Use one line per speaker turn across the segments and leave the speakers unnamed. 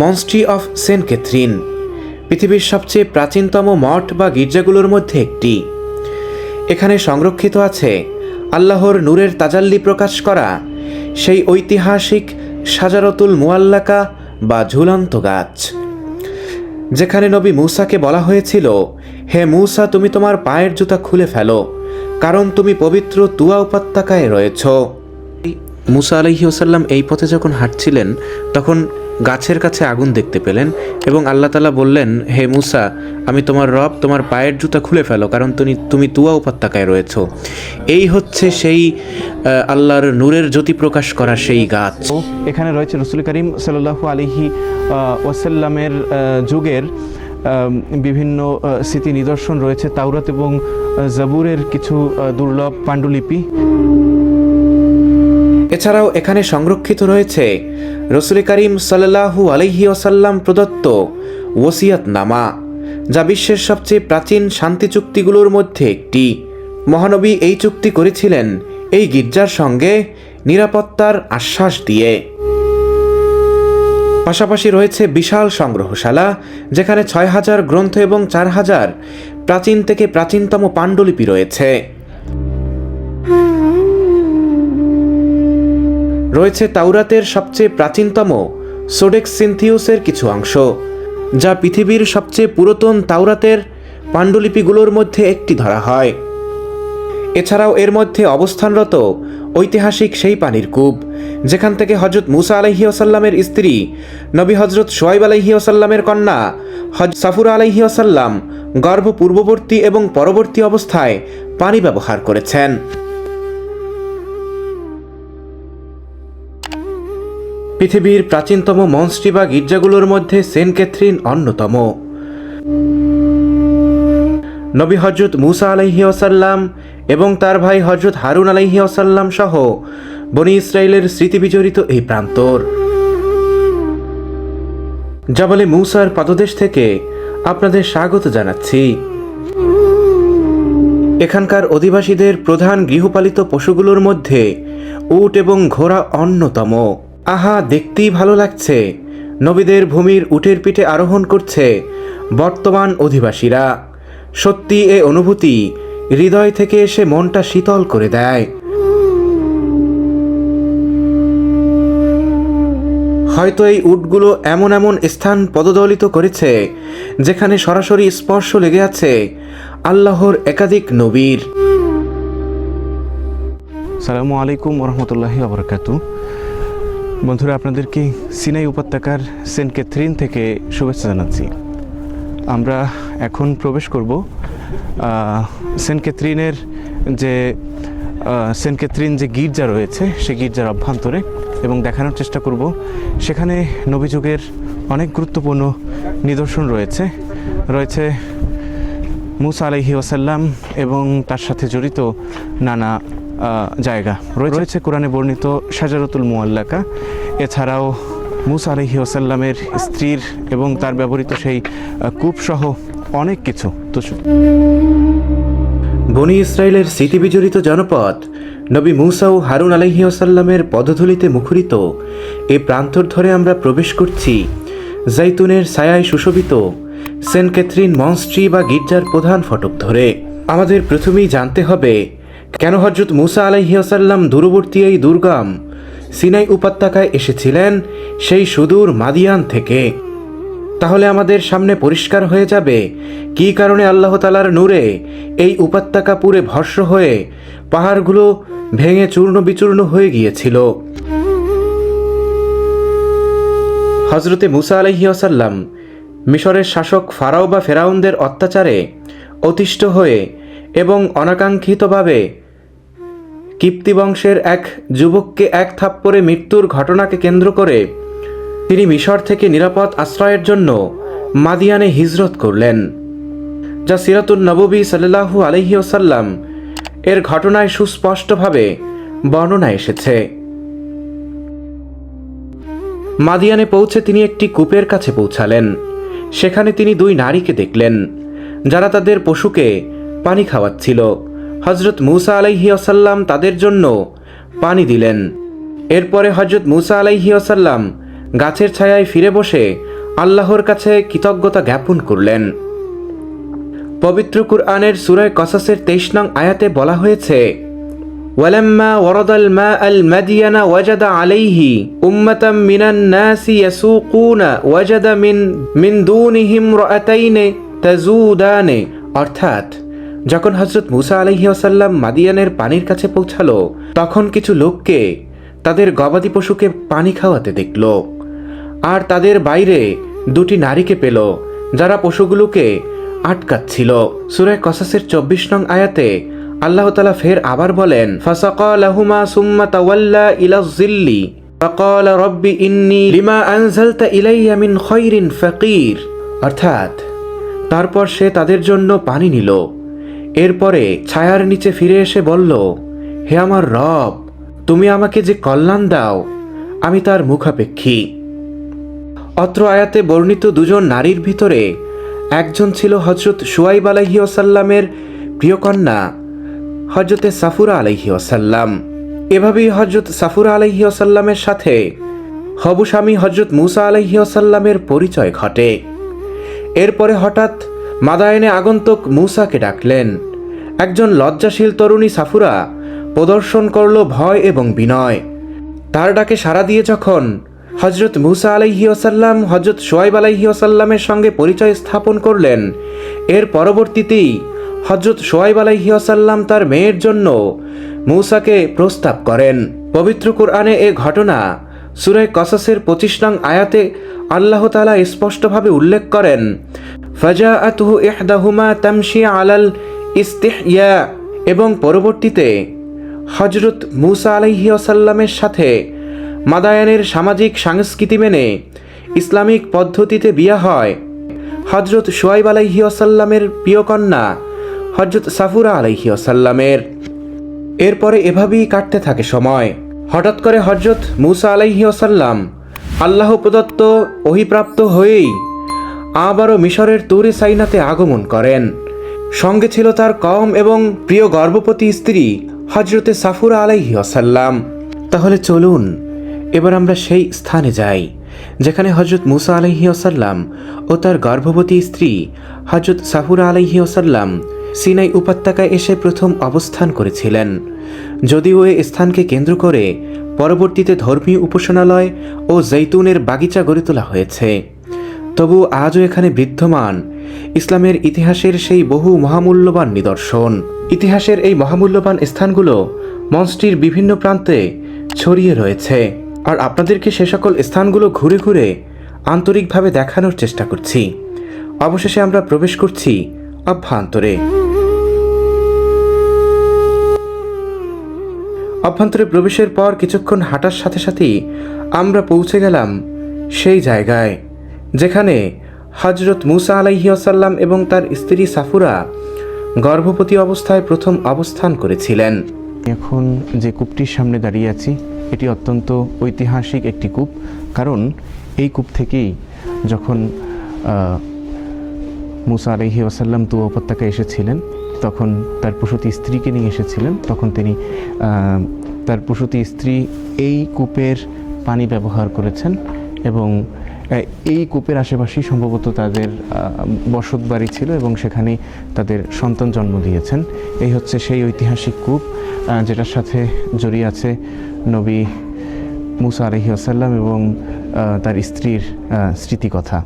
মনস্ট্রি of Saint Catherine পৃথিবীর সবচেয়ে প্রাচীনতম মঠ বা গির্জাগুলোর মধ্যে একটি। এখানে সংরক্ষিত আছে আল্লাহর নূরের তাজাল্লি প্রকাশ করা সেই ঐতিহাসিক সাজারতুল মুয়াল্লাকা বা ঝুলন্ত গাছ। যেখানে নবী মূসাকে বলা হয়েছিল, হে মূসা, তুমি তোমার পায়ের জুতা খুলে ফেলো, কারণ তুমি পবিত্র তুয়া উপত্যকায় রয়েছ। মুসা আলহি ওসাল্লাম এই পথে যখন হাঁটছিলেন, তখন গাছের কাছে আগুন দেখতে পেলেন এবং আল্লাহ তালা বললেন হে মুসা আমি তোমার রব তোমার পায়ের জুতা খুলে ফেলো কারণ তুমি তুমি তুয়া উপত্যকায় রয়েছ। এই হচ্ছে সেই আল্লাহর নূরের জ্যোতি প্রকাশ করা সেই গাছ।
এখানে রয়েছে রসুল করিম সাল্লাহু আলিহি ওয়াসাল্লামের আহ, যুগের বিভিন্ন স্মৃতি নিদর্শন রয়েছে তাওরাত এবং জাবুরের কিছু দুর্লভ পাণ্ডুলিপি।
এছাড়াও এখানে সংরক্ষিত রয়েছে রসুল করিম সাল্লাহু আলহি ওসাল্লাম প্রদত্ত ওসিয়াত নামা যা বিশ্বের সবচেয়ে প্রাচীন শান্তি চুক্তিগুলোর মধ্যে একটি। মহানবী এই চুক্তি করেছিলেন এই গির্জার সঙ্গে নিরাপত্তার আশ্বাস দিয়ে। পাশাপাশি রয়েছে বিশাল সংগ্রহশালা, যেখানে ছয় হাজার গ্রন্থ এবং চার হাজার প্রাচীন থেকে প্রাচীনতম পাণ্ডুলিপি রয়েছে। রয়েছে তাওরাতের সবচেয়ে প্রাচীনতম সোডেক্স সিনথিউসের কিছু অংশ, যা পৃথিবীর সবচেয়ে পুরাতন তাওরাতের পাণ্ডুলিপিগুলোর মধ্যে একটি ধরা হয়। এছাড়াও এর মধ্যে অবস্থানরত ঐতিহাসিক সেই পানির কূপ, যেখান থেকে হজরত মুসা আলাইহি আসাল্লামের স্ত্রী নবী হজরত সোয়াইব আলাইহি আসাল্লামের কন্যা হজ সাফুর আলাইহি আসাল্লাম গর্ভ পূর্ববর্তী এবং পরবর্তী অবস্থায় পানি ব্যবহার করেছেন। পৃথিবীর প্রাচীনতম মঞ্চটি বা গির্জাগুলোর মধ্যে সেন্ট ক্যাথরিন অন্যতম। নবী হজরত মুসা আলাইহি আসাল্লাম এবং তার ভাই হজরত হারুন আলাইহি আসাল্লাম সহ বনি ইসরায়েলের স্মৃতি বিজড়িত এই প্রান্তর। জাবালে মুসার পাদদেশ থেকে আপনাদের স্বাগত জানাচ্ছি। এখানকার অধিবাসীদের প্রধান গৃহপালিত পশুগুলোর মধ্যে উট এবং ঘোড়া অন্যতম। আহা, দেখতেই ভালো লাগছে। নবীদের ভূমির উটের পিঠে আরোহণ করছে বর্তমান অধিবাসীরা। সত্যি এ অনুভূতি হৃদয় থেকে এসে মনটা শীতল করে দেয়। হয়তো এই উটগুলো এমন এমন স্থান পদদলিত করেছে, যেখানে সরাসরি স্পর্শ লেগে আছে আল্লাহর একাধিক নবীর।
সালামু আলাইকুম রহমতুল্লাহি আবরকাতু বন্ধুরা, আপনাদেরকে সিনাই উপত্যকার সেন্ট ক্যাথরিন থেকে শুভেচ্ছা জানাচ্ছি। আমরা এখন প্রবেশ করব সেন্ট ক্যাথরিনের যে সেন্ট ক্যাথরিন যে গির্জা রয়েছে সে গির্জার অভ্যন্তরে এবং দেখানোর চেষ্টা করব। সেখানে নবীযুগের অনেক গুরুত্বপূর্ণ নিদর্শন রয়েছে। রয়েছে মুসা আলহি ওসাল্লাম এবং তার সাথে জড়িত নানা জায়গা। রয়ে- রয়েছে কোরআনে বর্ণিত সাজারতুল মুআল্লাকা। এছাড়াও মুসা আলহি ওসাল্লামের স্ত্রীর এবং তার ব্যবহৃত সেই কূপসহ অনেক কিছু। তো
বনি ইসরায়েলের স্মৃতিবিজড়িত জনপদ নবী মুসা ও হারুন আলহি আলাইহিসাল্লামের পদধূলিতে মুখরিত। এই প্রান্তর ধরে আমরা প্রবেশ করছি। জাইতুনের ছায়ায় সুশোভিত সেন্ট ক্যাথরিন মনস্ট্রি বা গির্জার প্রধান ফটক ধরে। আমাদের প্রথমেই জানতে হবে কেন হজরত মুসা আলাইহিসাল্লাম দূরবর্তী এই দুর্গম সিনাই উপত্যকায় এসেছিলেন সেই সুদূর মাদিয়ান থেকে? তাহলে আমাদের সামনে পরিষ্কার হয়ে যাবে, কী কারণে আল্লাহ তালার নূরে এই উপত্যকা পুরে ভস্য হয়ে পাহাড়গুলো ভেঙে চূর্ণ বিচূর্ণ হয়ে গিয়েছিল? হজরতে মুসা আলহি আসাল্লাম মিশরের শাসক ফারাও বা ফেরাউনদের অত্যাচারে অতিষ্ঠ হয়ে এবং অনাকাঙ্ক্ষিতভাবে কিপ্তি বংশের এক যুবককে এক থাপ্পড়ে মৃত্যুর ঘটনাকে কেন্দ্র করে তিনি মিশর থেকে নিরাপদ আশ্রয়ের জন্য মাদিয়ানে হিজরত করলেন, যা সিরাতুল নববী সাল্লাহু আলহি ওসাল্লাম এর ঘটনায় সুস্পষ্টভাবে বর্ণনা এসেছে। মাদিয়ানে পৌঁছে তিনি একটি কূপের কাছে পৌঁছালেন। সেখানে তিনি দুই নারীকে দেখলেন, যারা তাদের পশুকে পানি খাওয়াচ্ছিল। হজরত মুসা আলাইহি আসাল্লাম তাদের জন্য পানি দিলেন এরপরে হজরত মুসা আলাইহি আসাল্লাম গাছের ছায়ায় ফিরে বসে আল্লাহর কাছে কৃতজ্ঞতা জ্ঞাপন করলেন পবিত্র কুরআনের সুরায় কসাসের তেইশ নং আয়াতে বলা হয়েছে ولما ورد الماء المدين وجد عليه أمة من الناس يسوقون وجد من من دونهم رأتين تزودان অর্থাৎ যখন হজরত মুসা আলহি আসাল্লাম মাদিয়ানের পানির কাছে পৌঁছালো, তখন কিছু লোককে তাদের গবাদি পশুকে পানি খাওয়াতে দেখল। আর তাদের বাইরে দুটি নারীকে পেল, যারা পশুগুলোকে আটকাচ্ছিল। সুরায় কসাসের চব্বিশ নং আয়াতে আল্লাহ তালা ফের আবার বলেন সুম্মা তাওয়াল্লা ইন্নি ফাকির। অর্থাৎ, তারপর সে তাদের জন্য পানি নিল। এরপরে ছায়ার নিচে ফিরে এসে বলল, হে আমার রব, তুমি আমাকে যে কল্যাণ দাও, আমি তার মুখাপেক্ষী। অত্র আয়াতে বর্ণিত দুজন নারীর ভিতরে একজন ছিল হজরত সুয়াইব আলহি ওসাল্লামের প্রিয় কন্যা হজরতে সাফুরা আলহি ওসাল্লাম এভাবেই হজরত সাফুরা আলহি ওসাল্লামের সাথে হবু স্বামী হজরত মুসা আলহি ওসাল্লামের পরিচয় ঘটে। এরপরে হঠাৎ মাদায়নে আগন্তুক মুসাকে ডাকলেন। একজন লজ্জাশীল তরুণী সাফুরা প্রদর্শন করল ভয় এবং বিনয়। তার ডাকে সাড়া দিয়ে যখন হজরত মুসা আলাইহি ওসাল্লাম হজরত সোয়াইব আলাইহি ওসাল্লামের সঙ্গে পরিচয় স্থাপন করলেন, এর পরবর্তীতেই হজরত সোয়াইব আলাইহি ওসাল্লাম তার মেয়ের জন্য মুসাকে প্রস্তাব করেন। পবিত্র কোরআনে এ ঘটনা সুরায় কসাসের পঁচিশ নং আয়াতে আল্লাহ তালা স্পষ্টভাবে উল্লেখ করেন ফাজা আতহু ইহদাহুমা তামশি আলাল ইস্তিহইয়া এবং পরবর্তীতে হজরত মুসা আলাইহি আসাল্লামের সাথে মাদায়ানের সামাজিক সংস্কৃতি মেনে ইসলামিক পদ্ধতিতে বিয়া হয়। হজরত সোয়াইব আলাইহি আসাল্লামের প্রিয় কন্যা হজরত সাফুরা আলাইহি আসাল্লামের এরপরে এভাবেই কাটতে থাকে সময়। হঠাৎ করে হজরত মুসা আলাইহি আসাল্লাম আল্লাহ প্রদত্ত অহিপ্রাপ্ত হয়েই আবারও মিশরের তুরে সাইনাতে আগমন করেন। সঙ্গে ছিল তার কম এবং প্রিয় গর্ভবতী স্ত্রী হজরতে সাফুরা আলাইহি আসাল্লাম তাহলে চলুন, এবার আমরা সেই স্থানে যাই, যেখানে হজরত মুসা আলাইহি আসাল্লাম ও তার গর্ভবতী স্ত্রী হজরত সাফুরা আলাইহি আসাল্লাম সিনাই উপত্যকায় এসে প্রথম অবস্থান করেছিলেন। যদিও এ স্থানকে কেন্দ্র করে পরবর্তীতে ধর্মীয় উপাসনালয় ও জৈতুনের বাগিচা গড়ে তোলা হয়েছে। তবু আজও এখানে বিদ্যমান ইসলামের ইতিহাসের সেই বহু মহামূল্যবান নিদর্শন। ইতিহাসের এই মহামূল্যবান স্থানগুলো মঞ্চটির বিভিন্ন প্রান্তে ছড়িয়ে রয়েছে। আর আপনাদেরকে সে সকল স্থানগুলো ঘুরে ঘুরে আন্তরিকভাবে দেখানোর চেষ্টা করছি। অবশেষে আমরা প্রবেশ করছি অভ্যন্তরে। অভ্যন্তরে প্রবেশের পর কিছুক্ষণ হাঁটার সাথে সাথেই আমরা পৌঁছে গেলাম সেই জায়গায়। যেখানে হজরত মুসা আলাইহি আসাল্লাম এবং তার স্ত্রী সাফুরা গর্ভবতী অবস্থায় প্রথম অবস্থান করেছিলেন।
এখন যে কূপটির সামনে দাঁড়িয়ে আছি, এটি অত্যন্ত ঐতিহাসিক একটি কূপ। কারণ এই কূপ থেকেই যখন মুসা আলহি ওসাল্লাম তু উপত্যকায় এসেছিলেন, তখন তার প্রসূতি স্ত্রীকে নিয়ে এসেছিলেন, তখন তিনি তার প্রসূতি স্ত্রী এই কূপের পানি ব্যবহার করেছেন এবং এই কূপের আশেপাশেই সম্ভবত তাদের বসত বাড়ি ছিল এবং সেখানেই তাদের সন্তান জন্ম দিয়েছেন। এই হচ্ছে সেই ঐতিহাসিক কূপ যেটার সাথে জড়িয়ে আছে নবী মুসা আলহি আসাল্লাম এবং তার স্ত্রীর স্মৃতিকথা।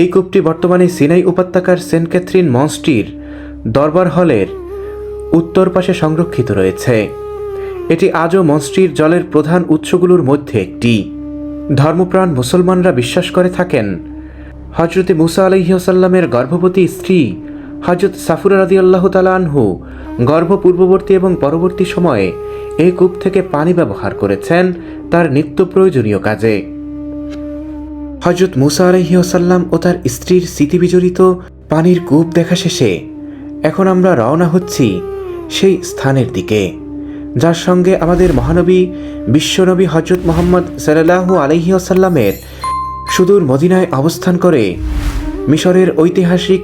এই কূপটি বর্তমানে সিনাই উপত্যকার সেন্ট ক্যাথরিন মঞ্চটির দরবার হলের উত্তর পাশে সংরক্ষিত রয়েছে। এটি আজও মঞ্চটির জলের প্রধান উৎসগুলোর মধ্যে একটি। ধর্মপ্রাণ মুসলমানরা বিশ্বাস করে থাকেন। হজরতে মুসা আলহিহসাল্লামের গর্ভবতী স্ত্রী হজরত সাফুরা রাদি আল্লাহ তালানহু গর্ভ পূর্ববর্তী এবং পরবর্তী সময়ে এই কূপ থেকে পানি ব্যবহার করেছেন তার নিত্য প্রয়োজনীয় কাজে। হজরত মুসা আলহিহসাল্লাম ও তার স্ত্রীর স্মৃতিবিজড়িত পানির কূপ দেখা শেষে এখন আমরা রওনা হচ্ছি সেই স্থানের দিকে। যার সঙ্গে আমাদের মহানবী, বিশ্বনবী হজরত মোহাম্মদ সাল্লাহু আলহিহসাল্লামের সুদূর মদিনায় অবস্থান করে। মিশরের ঐতিহাসিক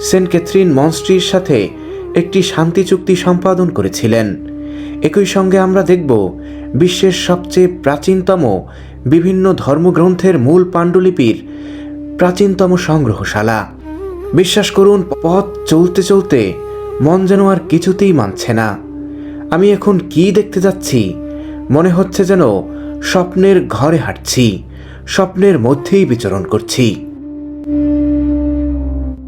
সেন্ট ক্যাথরিন মনস্ট্রির সাথে একটি শান্তি চুক্তি সম্পাদন করেছিলেন। একই সঙ্গে আমরা দেখব বিশ্বের সবচেয়ে প্রাচীনতম বিভিন্ন ধর্মগ্রন্থের মূল পাণ্ডুলিপির প্রাচীনতম সংগ্রহশালা। বিশ্বাস করুন, পথ চলতে চলতে মন যেন আর কিছুতেই মানছে না। আমি এখন কি দেখতে যাচ্ছি? মনে হচ্ছে যেন স্বপ্নের ঘরে হাঁটছি, স্বপ্নের মধ্যেই বিচরণ করছি।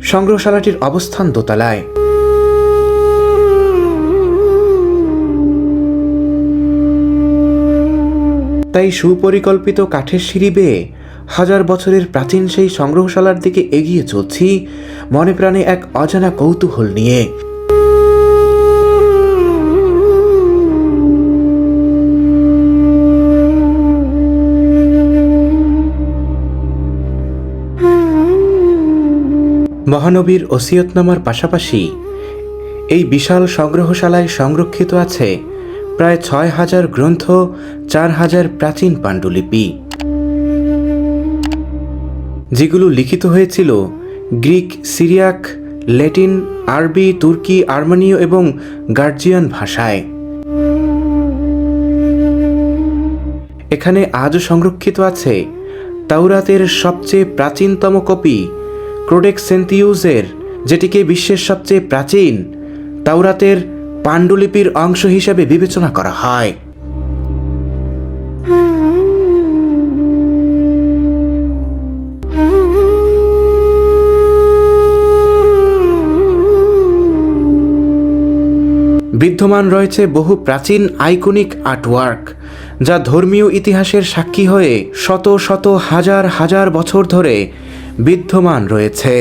সংগ্রহশালাটির অবস্থান দোতলায়। তাই সুপরিকল্পিত কাঠের সিঁড়ি বেয়ে হাজার বছরের প্রাচীন সেই সংগ্রহশালার দিকে এগিয়ে চলছি, মনে প্রাণে এক অজানা কৌতূহল নিয়ে। মহানবীর ওসিয়তনামার পাশাপাশি এই বিশাল সংগ্রহশালায় সংরক্ষিত আছে প্রায় ছয় হাজার গ্রন্থ, চার হাজার প্রাচীন পাণ্ডুলিপি। যেগুলো লিখিত হয়েছিল গ্রিক, সিরিয়াক, ল্যাটিন, আরবি, তুর্কি, আর্মানীয় এবং গার্জিয়ান ভাষায়। এখানে আজও সংরক্ষিত আছে তাওরাতের সবচেয়ে প্রাচীনতম কপি ক্রোডেক্স সেন্থিউসের যেটিকে বিশ্বের সবচেয়ে প্রাচীন তাওরাতের পাণ্ডুলিপির অংশ হিসেবে বিবেচনা করা হয়। বিদ্যমান রয়েছে বহু প্রাচীন আইকনিক আর্টওয়ার্ক, যা ধর্মীয় ইতিহাসের সাক্ষী হয়ে শত শত হাজার হাজার বছর ধরে বিদ্যমান রয়েছে।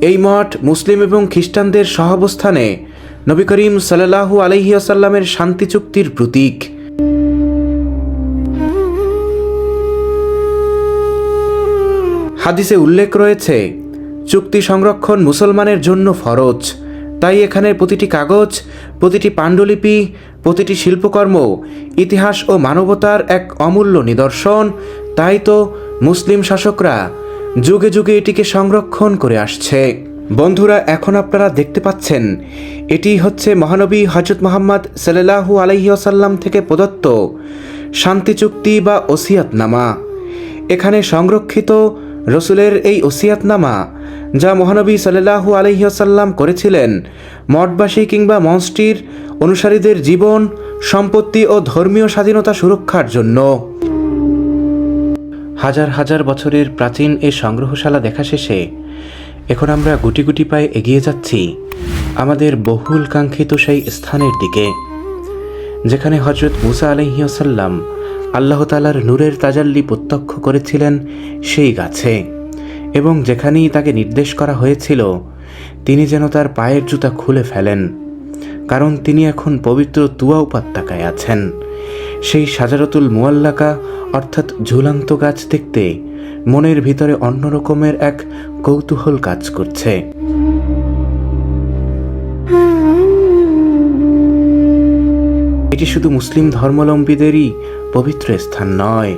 এই মঠ মুসলিম এবং খ্রিস্টানদের সহাবস্থানে নবী করিম সাল্লাহু আলহিয়াসাল্লামের শান্তি চুক্তির প্রতীক। হাদিসে উল্লেখ রয়েছে, চুক্তি সংরক্ষণ মুসলমানের জন্য ফরজ। তাই এখানে প্রতিটি কাগজ, প্রতিটি পাণ্ডুলিপি, প্রতিটি শিল্পকর্ম, ইতিহাস ও মানবতার এক অমূল্য নিদর্শন। তাই তো মুসলিম শাসকরা যুগে যুগে এটিকে সংরক্ষণ করে আসছে। বন্ধুরা, এখন আপনারা দেখতে পাচ্ছেন, এটি হচ্ছে মহানবী হজরত মোহাম্মদ সাল্লাহু আলহিউসাল্লাম থেকে প্রদত্ত শান্তি চুক্তি বা ওসিয়াতনামা। এখানে সংরক্ষিত রসুলের এই ওসিয়াতনামা যা মহানবী সাল্লাহু আলহিহাসাল্লাম করেছিলেন। মঠবাসী কিংবা মঞ্চটির অনুসারীদের জীবন, সম্পত্তি ও ধর্মীয় স্বাধীনতা সুরক্ষার জন্য। হাজার হাজার বছরের প্রাচীন এ সংগ্রহশালা দেখা শেষে এখন আমরা গুটি গুটি পায়ে এগিয়ে যাচ্ছি আমাদের বহুল কাঙ্ক্ষিত সেই স্থানের দিকে, যেখানে হজরত মুসা আলহিউসাল্লাম আল্লাহ তালার নূরের তাজাল্লি প্রত্যক্ষ করেছিলেন সেই গাছে। এবং যেখানেই তাকে নির্দেশ করা হয়েছিল, তিনি যেন তার পায়ের জুতা খুলে ফেলেন, কারণ তিনি এখন পবিত্র তুয়া উপত্যকায় আছেন। সেই সাজারতুল মুয়াল্লাকা অর্থাৎ ঝুলান্ত গাছ দেখতে মনের ভিতরে অন্য রকমের এক কৌতূহল কাজ করছে। এটি শুধু মুসলিম ধর্মাবলম্বীদেরই পবিত্র স্থান নয়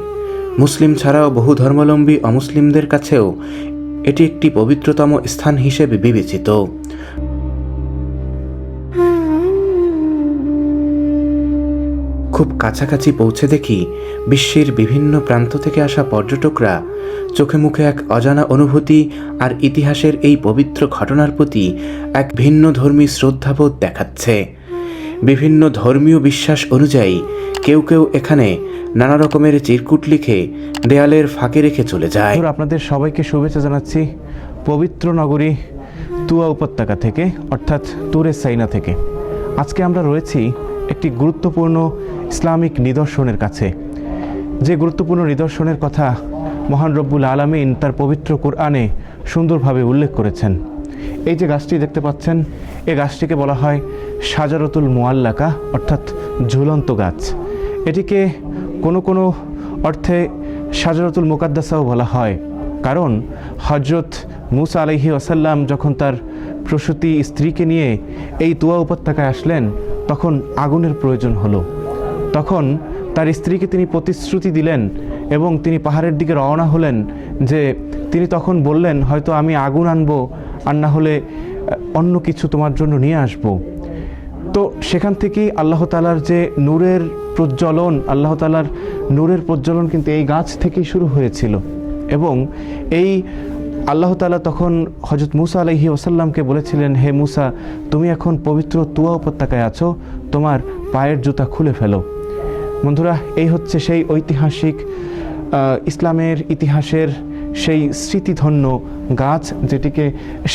মুসলিম ছাড়াও বহু ধর্মাবলম্বী অমুসলিমদের কাছেও এটি একটি পবিত্রতম স্থান হিসেবে বিবেচিত। খুব কাছাকাছি পৌঁছে দেখি বিশ্বের বিভিন্ন প্রান্ত থেকে আসা পর্যটকরা চোখে মুখে এক অজানা অনুভূতি আর ইতিহাসের এই পবিত্র ঘটনার প্রতি এক ভিন্ন ধর্মী শ্রদ্ধাবোধ দেখাচ্ছে। বিভিন্ন ধর্মীয় বিশ্বাস অনুযায়ী কেউ কেউ এখানে নানা রকমের চিরকুট লিখে দেয়ালের ফাঁকে রেখে চলে যায়।
আপনাদের সবাইকে শুভেচ্ছা জানাচ্ছি পবিত্র নগরী তুয়া উপত্যকা থেকে, অর্থাৎ তুরে সাইনা থেকে। আজকে আমরা রয়েছি একটি গুরুত্বপূর্ণ ইসলামিক নিদর্শনের কাছে। যে গুরুত্বপূর্ণ নিদর্শনের কথা মহান রব্বুল আলমিন তার পবিত্র কোরআনে সুন্দরভাবে উল্লেখ করেছেন। এই যে গাছটি দেখতে পাচ্ছেন, এ গাছটিকে বলা হয় সাজারতুল মোয়াল্লাকা অর্থাৎ ঝুলন্ত গাছ। এটিকে কোনো কোনো অর্থে সাজারতুল মুকাদ্দাসাও বলা হয়। কারণ হজরত মুসা আলহি আসাল্লাম যখন তার প্রসূতি স্ত্রীকে নিয়ে এই তুয়া উপত্যকায় আসলেন, তখন আগুনের প্রয়োজন হলো। তখন তার স্ত্রীকে তিনি প্রতিশ্রুতি দিলেন এবং তিনি পাহাড়ের দিকে রওনা হলেন যে তিনি তখন বললেন, হয়তো আমি আগুন আনব আর না হলে অন্য কিছু তোমার জন্য নিয়ে আসব। তো সেখান থেকেই আল্লাহ তালার যে নূরের প্রজ্বলন, আল্লাহ তালার নূরের প্রজ্বলন কিন্তু এই গাছ থেকেই শুরু হয়েছিল। এবং এই আল্লাহ তালা তখন হজরত মুসা আলহি ওসাল্লামকে বলেছিলেন, হে মুসা, তুমি এখন পবিত্র তুয়া উপত্যকায় আছো, তোমার পায়ের জুতা খুলে ফেলো। বন্ধুরা, এই হচ্ছে সেই ঐতিহাসিক ইসলামের ইতিহাসের সেই স্মৃতিধন্য গাছ যেটিকে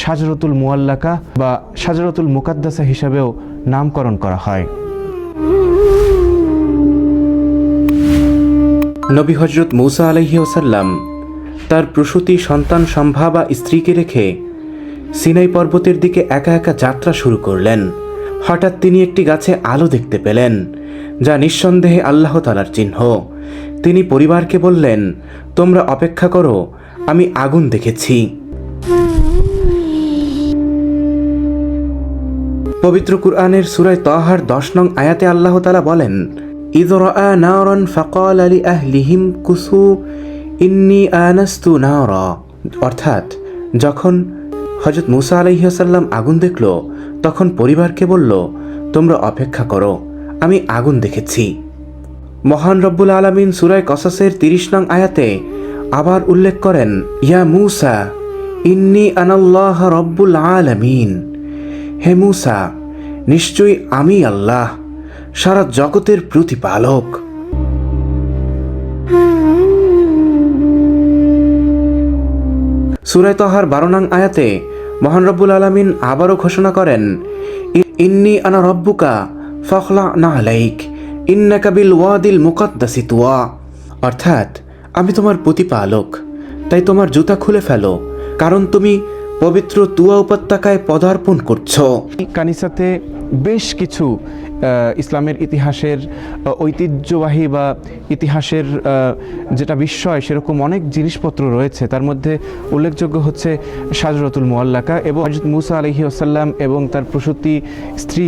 সাজরতুল মুয়াল্লাকা বা সাজরতুল মুকাদ্দাসা হিসাবেও নামকরণ করা হয়।
নবী হজরত মৌসা আলহি ওসাল্লাম তার প্রসূতি সন্তান সম্ভাবা স্ত্রীকে রেখে সিনাই পর্বতের দিকে একা একা যাত্রা শুরু করলেন। হঠাৎ তিনি একটি গাছে আলো দেখতে পেলেন, যা নিঃসন্দেহে আল্লাহ তালার চিহ্ন। তিনি পরিবারকে বললেন, তোমরা অপেক্ষা করো, আমি আগুন দেখেছি। পবিত্র কুরআনের সুরায় তহার দশ নং আয়াতে আল্লাহ তালা বলেন إذ رأى نارا فقال لأهلهم كثوا إني آنست نارا অর্থাৎ যখন হজরত মুসা আলাইসাল্লাম আগুন দেখল তখন পরিবারকে বলল তোমরা অপেক্ষা করো আমি আগুন দেখেছি মহান রব্বুল আলমিন সুরায় কসাসের তিরিশ নং আয়াতে আবার উল্লেখ করেন ইয়া মুসা ইন্নি আনাল্লাহ রব্বুল আলামিন হে মুসা নিশ্চয়ই আমি আল্লাহ সারা জগতের প্রতিপালক। সুরায় তহার বারো আয়াতে মহান রব্বুল আলমিন আবারও ঘোষণা করেন ইন্নি আনা রব্বুকা ফখলা না আলাইক, ইন্নাকা বিল ওয়াদিল মুকদ্দাসি তুয়া। অর্থাৎ, আমি তোমার প্রতিপালক, তাই তোমার জুতা খুলে ফেলো, কারণ তুমি পবিত্র তুয়া উপত্যকায় পদার্পণ করছ।
কানিসাতে বেশ কিছু ইসলামের ইতিহাসের ঐতিহ্যবাহী বা ইতিহাসের যেটা বিস্ময়, সেরকম অনেক জিনিসপত্র রয়েছে। তার মধ্যে উল্লেখযোগ্য হচ্ছে সাজরতুল মোয়াল্লাকা এবং হজরত মুসা আলহি আসাল্লাম এবং তার প্রসূতি স্ত্রী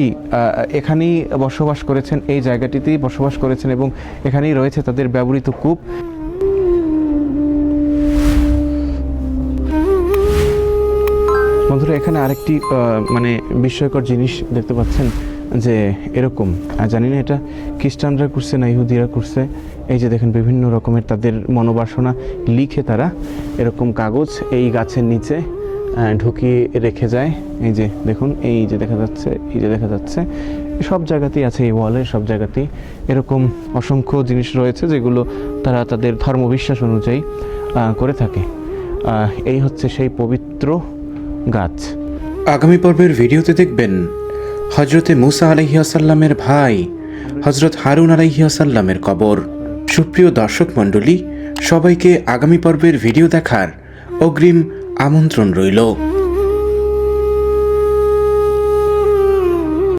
এখানেই বসবাস করেছেন, এই জায়গাটিতেই বসবাস করেছেন এবং এখানেই রয়েছে তাদের ব্যবহৃত কূপ। বন্ধুরা, এখানে আরেকটি মানে বিস্ময়কর জিনিস দেখতে পাচ্ছেন। যে এরকম। আর জানি না এটা খ্রিস্টানরা করছে না ইহুদিরা করছে। এই যে দেখেন বিভিন্ন রকমের তাদের মনোবাসনা লিখে তারা এরকম কাগজ এই গাছের নিচে ঢুকিয়ে রেখে যায়। এই যে দেখুন, এই যে দেখা যাচ্ছে, এই যে দেখা যাচ্ছে। সব জায়গাতেই আছে এই ওয়ালে, সব জায়গাতেই এরকম অসংখ্য জিনিস রয়েছে যেগুলো তারা তাদের ধর্মবিশ্বাস অনুযায়ী করে থাকে। এই হচ্ছে সেই পবিত্র গাছ।
আগামী পর্বের ভিডিওতে দেখবেন হজরতে মুসা আলহিয়াসাল্লামের ভাই হজরত হারুন আলাইহিয়াসাল্লামের কবর। সুপ্রিয় দর্শক মণ্ডলী, সবাইকে আগামী পর্বের ভিডিও দেখার অগ্রিম আমন্ত্রণ রইল।